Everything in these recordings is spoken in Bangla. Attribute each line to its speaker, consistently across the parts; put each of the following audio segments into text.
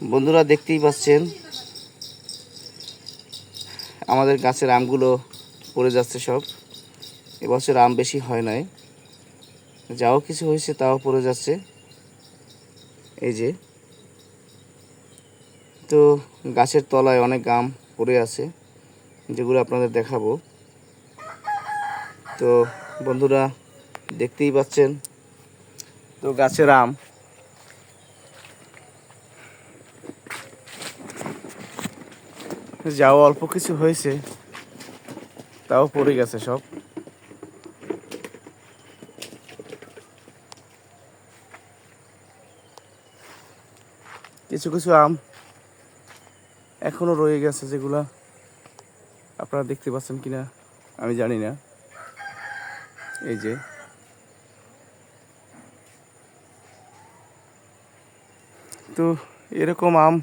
Speaker 1: বন্ধুরা দেখতেই পাচ্ছেন, আমাদের গাছের আমগুলো পড়ে যাচ্ছে সব। এবছর আম বেশি হয় নাই। যাও কিছু হয়েছে তাও পড়ে যাচ্ছে। এই যে, তো গাছের তলায় অনেক আম পড়ে আছে, যেগুলো আপনাদের দেখাবো। তো বন্ধুরা দেখতেই পাচ্ছেন, তো গাছের আম যাও অল্প কিছু হয়েছে, তাও পড়ে গেছে সব। কিছু কিছু আম এখনও রয়ে গেছে যেগুলা আপনারা দেখতে পাচ্ছেন কিনা, আমি জানি না। এই যে। তো এরকম আম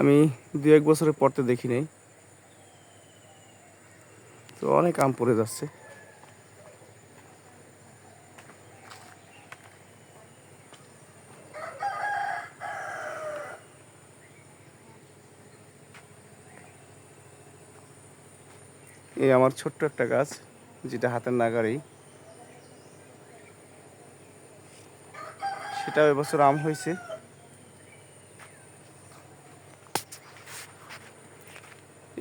Speaker 1: আমি দু এক বছরের পরতে দেখি নাই। তো অনেক আম পড়ে যাচ্ছে। এই আমার ছোট্ট একটা গাছ, যেটা হাতের নাগারেই সেটা এবছর আম হয়েছে।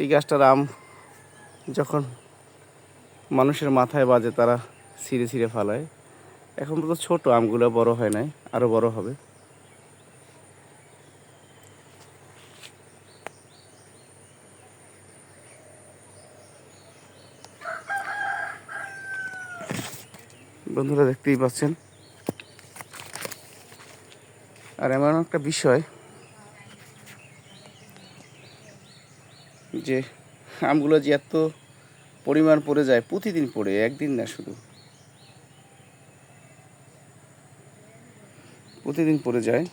Speaker 1: এই গাছটার আম যখন মানুষের মাথায় বাজে, তারা ছিঁড়ে ছিঁড়ে ফালায়। এখন তো ছোট আমগুলো বড় হয় নাই আরও বড় হবে। বন্ধুরা দেখতেই পাচ্ছেন। আর এমন একটা বিষয় যে আমগুলো যে এত পরিমাণ পড়ে যায়, প্রতিদিন পড়ে, একদিন না শুধু। প্রতিদিন পড়ে যায়।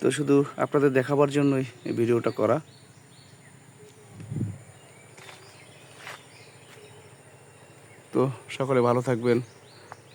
Speaker 1: তো শুধু আপনাদের দেখাবার জন্যই এই ভিডিওটা করা। তো সকলে ভালো থাকবেন।